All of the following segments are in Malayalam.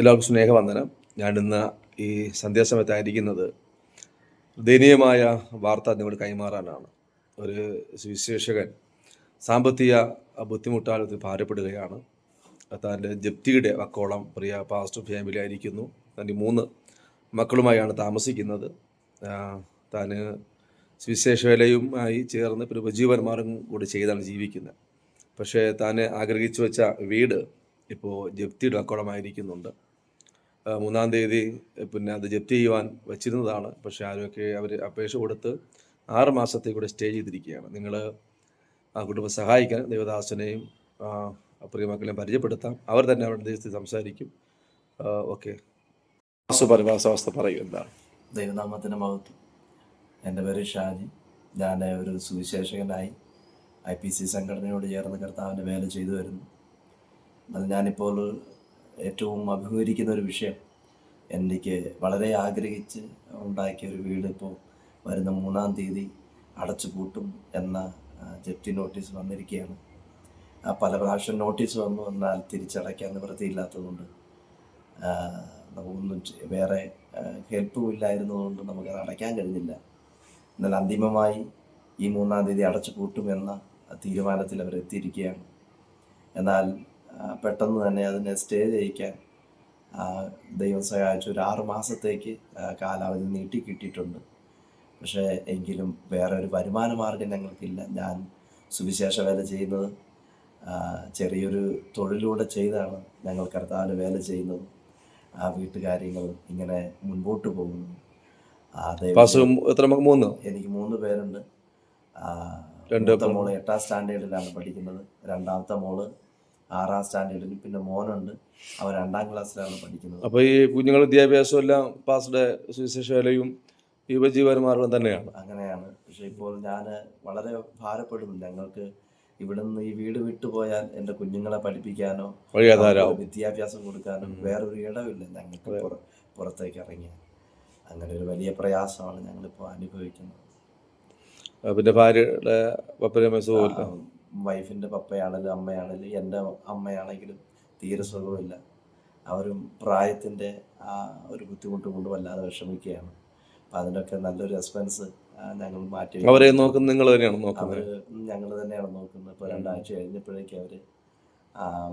എല്ലാവർക്കും സ്നേഹവന്ദനം. ഞാനിന്ന് ഈ സന്ധ്യാസമയത്തായിരിക്കുന്നത് ദയനീയമായ വാർത്ത നിങ്ങൾ കൈമാറാനാണ്. ഒരു സുവിശേഷകൻ സാമ്പത്തിക ബുദ്ധിമുട്ടാൽ ഒത്തിരി ഭാരപ്പെടുകയാണ്. തന്റെ ജപ്തിയുടെ വക്കോളം പ്രിയ പാസ്റ്റർ ഫാമിലി ആയിരിക്കുന്നു തന്റെ മൂന്ന് മക്കളുമായാണ് താമസിക്കുന്നത്. താൻ സുവിശേഷ വേലയുമായി ചേർന്ന് പിന്നെ ഉപജീവനമാർഗം കൂടി ചെയ്താണ് ജീവിക്കുന്നത്. പക്ഷേ താൻ ആഗ്രഹിച്ചു വെച്ച വീട് ഇപ്പോൾ ജപ്തിയുടെ വക്കോളമായിരിക്കുന്നുണ്ട്. മൂന്നാം തീയതി പിന്നെ അത് ജപ്തി ചെയ്യുവാൻ വച്ചിരുന്നതാണ്. പക്ഷേ ആരൊക്കെ അവർ അപേക്ഷ കൊടുത്ത് ആറ് മാസത്തേക്ക് കൂടെ സ്റ്റേ ചെയ്തിരിക്കുകയാണ്. നിങ്ങൾ ആ കുടുംബം സഹായിക്കാൻ ദേവദാസനെയും പ്രിയമക്കളെയും പരിചയപ്പെടുത്താം. അവർ തന്നെ അവരുടെ ദേശത്ത് സംസാരിക്കും. ഓക്കെ. പരിഭാഷാവസ്ഥ പറയും എന്താണ്? ദൈവനാമത്തിന്റെ മഹത്വം. എന്റെ പേര് ഷാജി. ഞാൻ ഒരു സുവിശേഷകനായി ഐ പി സി സംഘടനയോട് ചേർന്ന് കർത്താവിന്റെ വേല ചെയ്തു വരുന്നു. അത് ഞാനിപ്പോൾ ഏറ്റവും അഭിമുഖീകരിക്കുന്ന ഒരു വിഷയം. എനിക്ക് വളരെ ആഗ്രഹിച്ച് ഉണ്ടാക്കിയ ഒരു വീട് ഇപ്പോൾ വരുന്ന മൂന്നാം തീയതി അടച്ചു പൂട്ടും എന്ന ജപ്തി നോട്ടീസ് വന്നിരിക്കുകയാണ്. ആ പല പ്രാവശ്യം നോട്ടീസ് വന്നു എന്നാൽ തിരിച്ചടയ്ക്കാൻ നിവൃത്തിയില്ലാത്തതുകൊണ്ട് നമുക്കൊന്നും വേറെ ഹെൽപ്പും ഇല്ലായിരുന്നതുകൊണ്ട് നമുക്കത് അടയ്ക്കാൻ കഴിഞ്ഞില്ല. എന്നാൽ അന്തിമമായി ഈ മൂന്നാം തീയതി അടച്ചു പൂട്ടുമെന്ന തീരുമാനത്തിൽ അവർ എത്തിയിരിക്കുകയാണ് എന്നാൽ പെട്ടെന്ന് തന്നെ അതിനെ സ്റ്റേ ചെയ്യിക്കാൻ ദൈവം സഹായിച്ചു ഒരു ആറ് മാസത്തേക്ക് കാലാവധി നീട്ടി കിട്ടിയിട്ടുണ്ട്. പക്ഷേ എങ്കിലും വേറെ ഒരു വരുമാന മാർഗം ഞങ്ങൾക്കില്ല. ഞാൻ സുവിശേഷ വേല ചെയ്യുന്നത് ചെറിയൊരു തൊഴിലൂടെ ചെയ്താണ് ഞങ്ങൾ കർത്താവിന് വേല ചെയ്യുന്നത്. ആ വീട്ടുകാര്യങ്ങൾ ഇങ്ങനെ മുൻപോട്ട് പോകുന്നു. മൂന്ന്? എനിക്ക് മൂന്ന് പേരുണ്ട്. മൂത്ത മോൾ എട്ടാം സ്റ്റാൻഡേർഡിലാണ് പഠിക്കുന്നത്. രണ്ടാമത്തെ മോൾ ആറാം സ്റ്റാൻഡേർഡിൽ പിന്നെ മോനുണ്ട്. അവൻ രണ്ടാം ക്ലാസ്സിലാണ് പഠിക്കുന്നത്. അപ്പോൾ ഈ കുഞ്ഞുങ്ങൾ വിദ്യാഭ്യാസം എല്ലാം പാസ്ഡ് സുവിശേഷ യുവജീവന്മാരും തന്നെയാണ്. അങ്ങനെയാണ്. പക്ഷെ ഇപ്പോൾ ഞാൻ വളരെ ഭാരപ്പെടുന്നു. ഞങ്ങൾക്ക് ഇവിടുന്ന് ഈ വീട് വിട്ടുപോയാൽ എന്റെ കുഞ്ഞുങ്ങളെ പഠിപ്പിക്കാനോ വിദ്യാഭ്യാസം കൊടുക്കാനോ വേറൊരു ഇടമില്ല ഞങ്ങൾക്ക് പുറ- പുറത്തേക്ക് ഇറങ്ങിയാൽ. അങ്ങനെ ഒരു വലിയ പ്രയാസമാണ് ഞങ്ങളിപ്പോൾ അനുഭവിക്കുന്നത്. പിന്നെ ഭാര്യയുടെ സുഖമില്ല? വൈഫിന്റെ പപ്പയാണെങ്കിലും അമ്മയാണെങ്കിലും എന്റെ അമ്മയാണെങ്കിലും തീരെ സുഖമില്ല. അവരും പ്രായത്തിന്റെ ആ ഒരു ബുദ്ധിമുട്ട് കൊണ്ട് വല്ലാതെ വിഷമിക്കുകയാണ്. അപ്പം അതിനൊക്കെ നല്ലൊരു എക്സ്പെൻസ് ഞങ്ങൾ മാറ്റി അവരെ നോക്കുന്നത് നിങ്ങൾ തന്നെയാണ് നോക്കുന്നത്. അവർ ഞങ്ങൾ തന്നെയാണ് നോക്കുന്നത്. ഇപ്പോൾ രണ്ടാഴ്ച കഴിഞ്ഞപ്പോഴേക്കും അവർ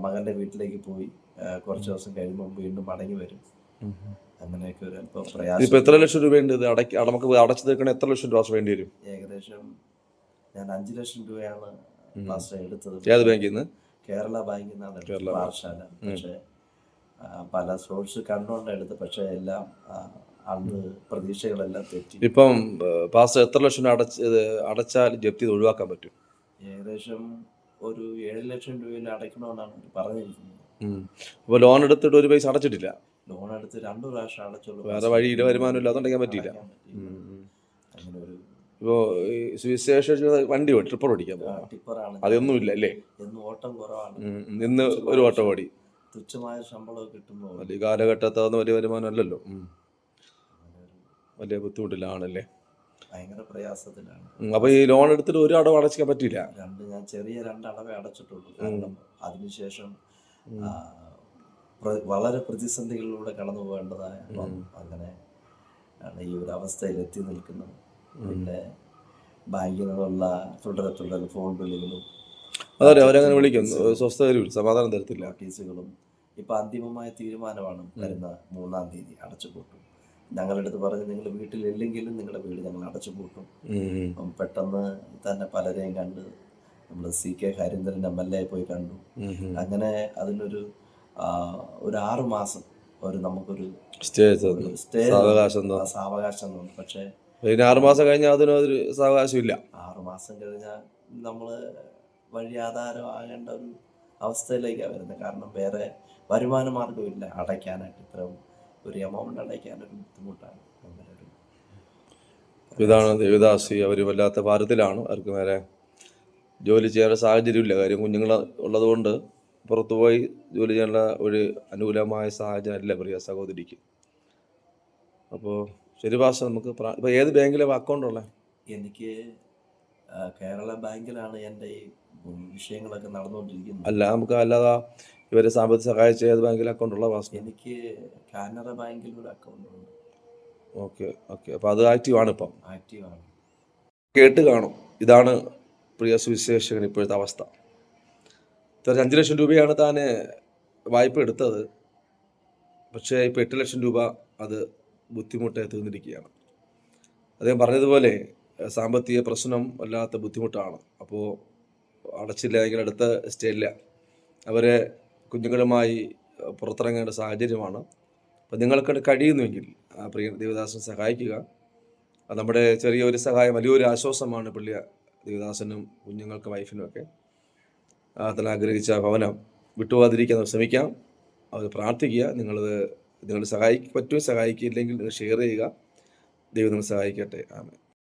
മകന്റെ വീട്ടിലേക്ക് പോയി കുറച്ച് ദിവസം കഴിയുമ്പോൾ വീണ്ടും മടങ്ങി വരും. അങ്ങനെയൊക്കെ ഒരു അല്പം ഇപ്പൊ പ്രയാസം എത്ര ലക്ഷം രൂപയുണ്ട് ഇത്? നമുക്ക് അടച്ചു തീർക്കണ എത്ര ലക്ഷം രൂപ വേണ്ടി വരും? ഏകദേശം ഞാൻ അഞ്ച് ലക്ഷം രൂപയാണ് മാസ്റ്റർ എടുത്തത് ഏത് ബാങ്കിൽ നിന്ന് കേരള ബാങ്കിൽ നിന്നാണ് എടുത്തത് കേരള പക്ഷെ പക്ഷേ പല സോഴ്സ് കണ്ടുകൊണ്ട് എടുത്ത് പക്ഷേ എല്ലാം അന്ന് പ്രതീക്ഷകളെല്ലാം തെറ്റി. ഇപ്പം പാസ് എത്ര ലക്ഷം അടച്ച് അടച്ചാൽ ജപ്തി ഒഴിവാക്കാൻ പറ്റും? ഏകദേശം ഒരു ഏഴ് ലക്ഷം രൂപയിൽ അടയ്ക്കണമെന്നാണ് പറഞ്ഞിരിക്കുന്നത്. അപ്പോൾ ലോൺ എടുത്തിട്ട് ഒരു പൈസ അടച്ചിട്ടില്ല? ലോൺ എടുത്ത് രണ്ടു പ്രാവശ്യം അടച്ചുള്ളൂ. വേറെ വഴി വരുമാനം ഇല്ലാതെ അടയ്ക്കാൻ പറ്റിയില്ല. അങ്ങനെ ഒരു ഇപ്പോൾ ഈ സുവിശേഷ വണ്ടി ഓടി ട്രിപ്പർ ഓടിക്കാൻ ടിപ്പറാണ് അതൊന്നും ഇല്ല അല്ലേ? എന്ന് ഓട്ടം കുറവാണ്. ഇന്ന് ഒരു ഓട്ടം ഓടി. തുച്ഛമായ ശമ്പളം കിട്ടുമ്പോൾ വലിയ കാലഘട്ടത്തെ അതൊന്നും വലിയ വരുമാനം അല്ലല്ലോ. വലിയ ബുദ്ധിമുട്ടിലാണല്ലേ? ഭയങ്കര പ്രയാസത്തിലാണ്. അപ്പൊ ഈ ലോൺ എടുത്തിട്ട് ഒരു അടവ് അടച്ചിക്കാൻ പറ്റില്ല രണ്ട് ഞാൻ ചെറിയ രണ്ട് അളവേ അടച്ചിട്ടുള്ളൂ. കാരണം അതിനുശേഷം വളരെ പ്രതിസന്ധികളിലൂടെ കടന്നു പോകേണ്ടതായ അങ്ങനെ ഈ ഒരു അവസ്ഥയിൽ എത്തി നിൽക്കുന്നത്. പിന്നെ ബാങ്കിൽ നിന്നുള്ള തുടരെ തുടരെ ഫോൺ വിളികളും അതെ അവരങ്ങനെ വിളിക്കുന്നു സ്വസ്ഥ തരൂല സമാധാനം തരത്തില്ല. കേസുകളും ഇപ്പൊ അന്തിമമായ തീരുമാനമാണ് വരുന്ന മൂന്നാം തീയതി അടച്ചു പൂട്ടും ഞങ്ങളുടെ അടുത്ത് പറഞ്ഞ് നിങ്ങൾ വീട്ടിലില്ലെങ്കിലും നിങ്ങളുടെ വീട് ഞങ്ങൾ അടച്ചു പൂട്ടും പെട്ടെന്ന് തന്നെ പലരെയും കണ്ട് നമ്മൾ C K Harindran M L A പോയി കണ്ടു. അങ്ങനെ അതിനൊരു ഒരു ആറു മാസം ഒരു നമുക്കൊരു സ്റ്റേ സാവകാശം സാവകാശം പക്ഷേ പിന്നെ ആറ് മാസം കഴിഞ്ഞാൽ അതിനും അതൊരു സാവകാശം ഇല്ല ആറു മാസം കഴിഞ്ഞാൽ നമ്മൾ വഴി ആധാരമാകേണ്ട ഒരു അവസ്ഥയിലേക്കാണ് വരുന്നത് കാരണം വേറെ വരുമാന മാർഗമില്ല അടയ്ക്കാനായിട്ട് ഇത്രയും ഒരു എമൗണ്ട് അടയ്ക്കാനൊരു ബുദ്ധിമുട്ടാണ്. അങ്ങനെ ഒരു ഇതാണ് ദേവദാസി. അവർ വല്ലാത്ത ഭാരത്തിലാണ്. അവർക്ക് നേരെ ജോലി ചെയ്യാനുള്ള സാഹചര്യമില്ല. കാര്യം കുഞ്ഞുങ്ങൾ ഉള്ളതുകൊണ്ട് പുറത്തുപോയി ജോലി ചെയ്യാനുള്ള ഒരു അനുകൂലമായ സാഹചര്യം അല്ല പ്രിയ സഹോദരിക്ക്. അപ്പോൾ ശരി ഭാഷ നമുക്ക് ഇപ്പോൾ ഏത് ബാങ്കിലാണ് അക്കൗണ്ട് ഉള്ളത് എനിക്ക് കേരള ബാങ്കിലാണ് എന്റെ ഈ വിഷയങ്ങളൊക്കെ നടന്നുകൊണ്ടിരിക്കുന്നത്. അല്ല നമുക്ക് അല്ലാതെ ഇവരെ സാമ്പത്തിക സഹായിച്ച ഏത് ബാങ്കിൽ അക്കൗണ്ടുള്ള വാസു എനിക്ക് കാനറ ബാങ്കിൽ ഒരു അക്കൗണ്ട് ഉണ്ട്. Okay okay. അപ്പോൾ അത് ആക്റ്റീവാണ് ഇപ്പം. ആക്റ്റീവാണ് കേട്ട് കാണും. ഇതാണ് പ്രിയ സുവിശേഷകൻ ഇപ്പോഴത്തെ അവസ്ഥ. ഇത്ര അഞ്ച് ലക്ഷം രൂപയാണ് താൻ വായ്പ എടുത്തത്. പക്ഷേ ഇപ്പോൾ എട്ട് ലക്ഷം രൂപ അത് ബുദ്ധിമുട്ടായി തീർന്നിരിക്കുകയാണ്. അദ്ദേഹം പറഞ്ഞതുപോലെ സാമ്പത്തിക പ്രശ്നം വല്ലാത്ത ബുദ്ധിമുട്ടാണ്. അപ്പോൾ അടച്ചില്ല എങ്കിൽ അടുത്ത സ്റ്റേജില്ല അവരെ കുഞ്ഞുങ്ങളുമായി പുറത്തിറങ്ങേണ്ട സാഹചര്യമാണ്. അപ്പം നിങ്ങൾക്ക് കഴിയുന്നുവെങ്കിൽ ആ പ്രിയ ദേവദാസൻ സഹായിക്കുക. നമ്മുടെ ചെറിയൊരു സഹായം വലിയൊരു ആശ്വാസമാണ് പുള്ളിയ ദേവദാസനും കുഞ്ഞുങ്ങൾക്ക് വൈഫിനും ഒക്കെ. അതിൽ ആഗ്രഹിച്ച ഭവനം വിട്ടുപോകാതിരിക്കാൻ ശ്രമിക്കാം. അവർ പ്രാർത്ഥിക്കുക. നിങ്ങളത് നിങ്ങൾ സഹായിക്ക് പറ്റുമോ സഹായിക്കില്ലെങ്കിൽ നിങ്ങൾ ഷെയർ ചെയ്യുക. ദൈവം നിങ്ങൾ സഹായിക്കട്ടെ. ആമേ